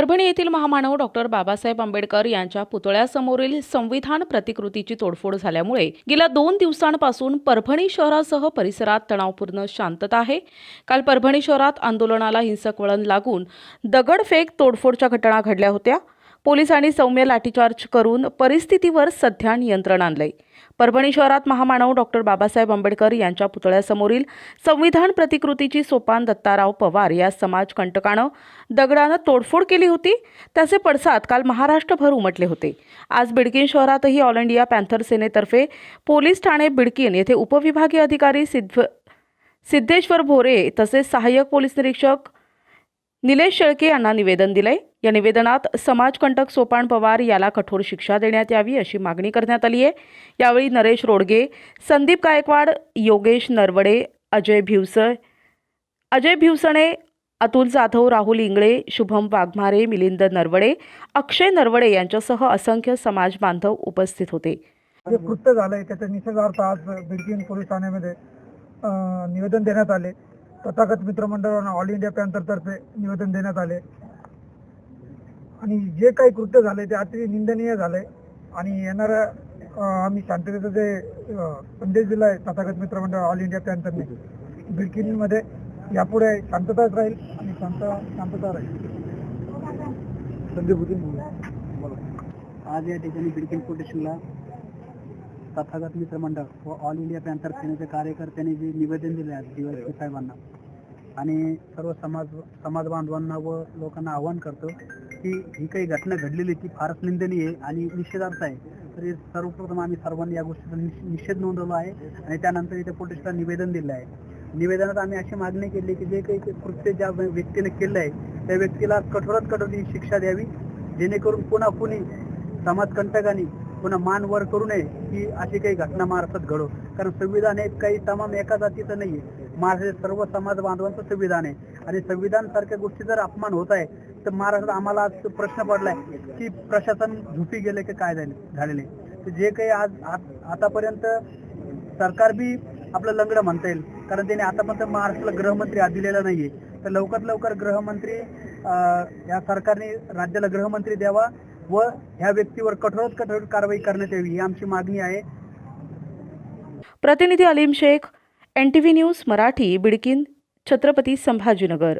परभणी येथील महामानव डॉक्टर बाबासाहेब आंबेडकर यांच्या पुतळ्यासमोरील संविधान प्रतिकृतीची तोडफोड झाल्यामुळे गेल्या दोन दिवसांपासून परभणी शहरासह परिसरात तणावपूर्ण शांतता आहे. काल परभणी शहरात आंदोलनाला हिंसक वळण लागून दगडफेक तोडफोडच्या घटना घडल्या होत्या. पोलिसांनी सौम्य लाठीचार्ज करून परिस्थितीवर सध्या नियंत्रण आणलंय. परभणी शहरात महामानव डॉक्टर बाबासाहेब आंबेडकर यांच्या पुतळ्यासमोरील संविधान प्रतिकृतीची सोपान दत्ताराव पवार या समाजकंटकानं दगडानं तोडफोड केली होती. त्याचे पडसाद काल महाराष्ट्रभर उमटले होते. आज बिडकीन शहरातही ऑल इंडिया पॅन्थर सेनेतर्फे पोलीस ठाणे बिडकीन येथे उपविभागीय अधिकारी सिद्ध सिद्धेश्वर भोरे तसेच सहाय्यक पोलीस निरीक्षक निलेश शेळके यांना निवेदन दिलंय. या निवेदनात समाजकंटक सोपान पवार याला कठोर शिक्षा देण्यात यावी अशी मागणी करण्यात आली आहे. यावेळी नरेश रोडगे संदीप गायकवाड योगेश नरवडे अजय भिवसळ अजय भिवसणे अतुल जाधव राहुल इंगळे शुभम वाघमारे मिलिंद नरवडे अक्षय नरवडे यांच्यासह असंख्य समाज बांधव उपस्थित होते. जे कृत्य झालंय त्याच्या निषेधार्थ आज बिडकीन पोलीस ठाण्यामध्ये निवेदन देण्यात आले. तथागत मित्रमंडळांना ऑल इंडिया पॅन्थरतर्फे निवेदन देण्यात आले. आणि जे काही कृत्य झाले ते अतिशय निंदनीय झाले. आणि येणाऱ्या आम्ही शांततेचा जे संदेश दिला आहे तथागत मित्रमंडळ ऑल इंडिया पॅन्थरने बिडकीनमध्ये यापुढे शांतताच राहील आणि शांत शांतता राहील. संदीप आज या ठिकाणी बिडकिन स्टेशनला तथागत मित्रमंडळ व ऑल इंडिया पॅन्थर सेनेचे कार्यकर्त्यांनी जे निवेदन दिले आहे डीवायसी साहेबांना आणि सर्व समाज समाज बांधवांना व लोकांना आवाहन करतो की ही काही घटना घडलेली ती फारच निंदनीय आहे आणि निषेधार्थ आहे. तरी सर्वप्रथम आम्ही सर्वांनी या गोष्टीचा निषेध नोंदवला आहे आणि त्यानंतर इथे पोलिसला निवेदन दिलं आहे. निवेदनात आम्ही अशी मागणी केली की जे काही कृत्य ज्या व्यक्तीने केलं आहे त्या व्यक्तीला कठोरात कठोर शिक्षा द्यावी जेणेकरून पुन्हा कुणी समाजकंटकांनी पुन्हा मान वर करू नये की अशी काही घटना महाराष्ट्रात घडो कारण संविधान हे काही तमाम एका जातीचं नाहीये. महाराष्ट्रात सर्व समाज बांधवांचं संविधान आहे. आणि संविधान सारख्या गोष्टी जर अपमान होत आहे तर महाराष्ट्रात आम्हाला आज प्रश्न पडलाय की प्रशासन झुपी गेले की काय झाले झालेले? तर जे काही आज आतापर्यंत सरकार बी आपलं लंगडं म्हणता येईल. कारण त्याने आतापर्यंत महाराष्ट्राला गृहमंत्री आज दिलेला नाहीये. तर लवकरात लवकर गृहमंत्री अं, या सरकारने राज्याला गृहमंत्री द्यावा व ह्या व्यक्तीवर कठोरात कठोर कारवाई करण्यात यावी ही आमची मागणी आहे. प्रतिनिधी Alim Shaikh N T V news Marathi Bidkin Chhatrapati Sambhajinagar.